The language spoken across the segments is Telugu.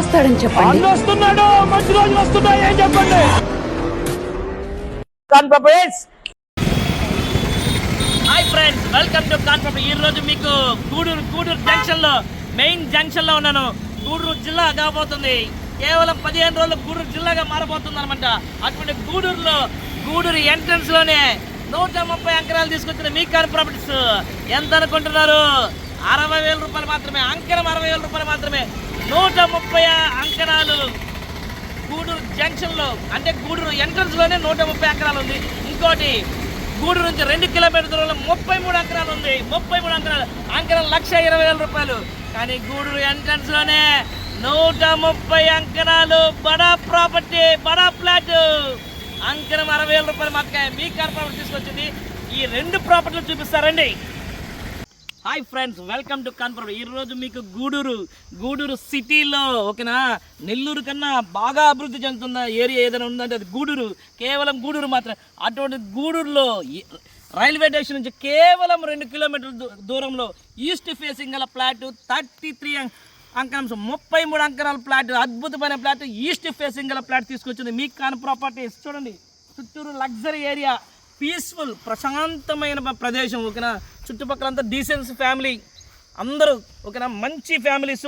వస్తాడని చెప్పండి. అన్న వస్తున్నాడు మంచి రోజులు వస్తున్నాయి ఏం చెప్పండి. Conference hi friends welcome to conference ఈ రోజు మీకు గూడూరు గూడూరు జంక్షన్లో మెయిన్ జంక్షన్లో ఉన్నాను. గూడూరు జిల్లా కాబోతుంది. కేవలం పదిహేను రోజులు గూడూరు జిల్లాగా మారబోతుంది అనమాట అటువంటి గూడూరులో గూడూరు ఎంట్రన్స్లోనే నూట ముప్పై అంకరాలు తీసుకొచ్చిన మీ కార్ ప్రాపర్టీస్. ఎంత అనుకుంటున్నారు? అరవై వేల రూపాయలు మాత్రమే అంకరం అరవై వేల రూపాయలు మాత్రమే. నూట ముప్పై అంకణాలు గూడూరు జంక్షన్లో అంటే గూడూరు ఎంట్రన్స్లోనే నూట ముప్పై అంకరాలు ఉంది. ఇంకోటి గూడూరు నుంచి రెండు కిలోమీటర్ దూరంలో ముప్పై మూడు ఎకరాలు ఉంది. ముప్పై మూడు అంకరాలు అంకణం లక్ష ఇరవై వేల రూపాయలు. కానీ గూడూరు ఎంట్రన్స్లోనే నూట ముప్పై అంకణాలు బడా ప్రాపర్టీ బడా ఫ్లాట్. అంకణం అరవై వేల రూపాయలు మాత్రమే మీ కార్ ప్రాపర్టీ తీసుకొచ్చింది. ఈ రెండు ప్రాపర్టీలు చూపిస్తారండి. Hi friends welcome to confirm. ఈ రోజు మీకు గూడూరు గూడూరు సిటీలో ఓకేనా? నెల్లూరు కన్నా బాగా అభివృద్ధి చెందుతున్న ఏరియా ఏదైనా ఉందంటే అది గూడూరు. కేవలం గూడూరు మాత్రం అటువంటి గూడూరులో రైల్వే స్టేషన్ నుంచి కేవలం రెండు కిలోమీటర్ల దూ- దూరంలో ఈస్ట్ ఫేసింగ్ గల ఫ్లాట్ థర్టీ త్రీ అంకణం ముప్పై మూడు అంకణాల ఫ్లాట్ అద్భుతమైన ఫ్లాట్ ఈస్ట్ ఫేసింగ్ గల ఫ్లాట్ తీసుకొచ్చింది మీ కాన్ ప్రాపర్టీస్. చూడండి చుట్టూరు లగ్జరీ ఏరియా పీస్ఫుల్ ప్రశాంతమైన ప్రదేశం ఓకేనా? చుట్టుపక్కలంతా డీసెన్స్ ఫ్యామిలీ అందరూ ఓకేనా? మంచి ఫ్యామిలీస్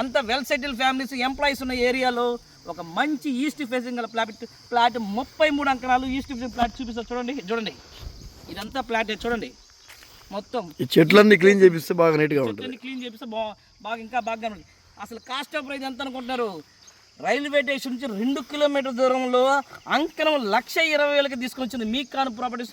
అంత వెల్ సెటిల్ ఫ్యామిలీస్ ఎంప్లాయీస్ ఉన్న ఏరియాలో ఒక మంచి ఈస్ట్ ఫేసింగ్ గల ఫ్లాట్ ఫ్లాట్ ముప్పై మూడు అంకణాలు ఈస్ట్ ఫేసింగ్ ఫ్లాట్ చూపిస్తారు చూడండి చూడండి. ఇదంతా ఫ్లాట్ చూడండి. మొత్తం చెట్లన్నీ క్లీన్ చేపిస్తే బాగా నీట్గా ఉంటుంది. క్లీన్ చేపిస్తే బాగా ఇంకా బాగా ఉంటుంది అసలు కాస్ట్ ఆఫ్ ప్రైస్ ఎంత అనుకుంటున్నారు? రైల్వే స్టేషన్ నుంచి రెండు కిలోమీటర్ దూరంలో అంకణం లక్ష ఇరవై వేలకి తీసుకొచ్చింది మీ కాను ప్రాపర్టీస్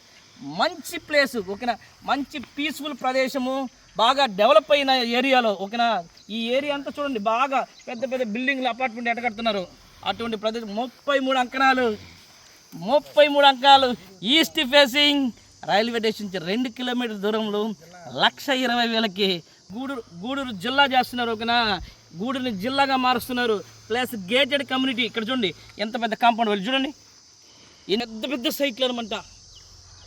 మంచి ప్లేస్ ఓకేనా? మంచి పీస్ఫుల్ ప్రదేశము బాగా డెవలప్ అయిన ఏరియాలో ఓకేనా? ఈ ఏరియా అంతా చూడండి బాగా పెద్ద పెద్ద బిల్డింగ్లు అపార్ట్మెంట్ ఎటగడుతున్నారు అటువంటి ప్రదేశం ముప్పై మూడు అంకణాలు ముప్పై మూడు అంకాలు ఈస్ట్ ఫేసింగ్ రైల్వే స్టేషన్ నుంచి రెండు కిలోమీటర్ దూరంలో లక్ష ఇరవై వేలకి గూడూరు గూడూరు జిల్లా చేస్తున్నారు ఓకేనా? గూడూరుని జిల్లాగా మారుస్తున్నారు. ప్లస్ గేటెడ్ కమ్యూనిటీ ఇక్కడ చూడండి ఎంత పెద్ద కాంపౌండ్ వెళ్ళి చూడండి. ఈ పెద్ద పెద్ద సైట్లు అనమాట.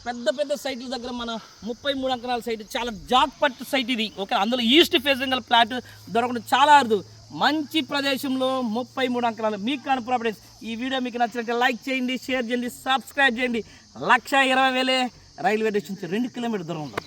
పెద్ద పెద్ద సైట్ల దగ్గర మన ముప్పై మూడు అంకణాల సైట్ చాలా జాక్ పట్టు సైట్ ఇది. ఓకే అందులో ఈస్ట్ ఫేసింగ్ గల ప్లాట్ దొరకడం చాలా అరుదు. మంచి ప్రదేశంలో ముప్పై మూడు అంకణాలు మీకు కాని ప్రాపర్టీస్ ఈ వీడియో మీకు నచ్చినట్టు లైక్ చేయండి షేర్ చేయండి సబ్స్క్రైబ్ చేయండి. లక్ష ఇరవై వేలే రైల్వే స్టేషన్ నుంచి రెండు కిలోమీటర్ దూరంలో.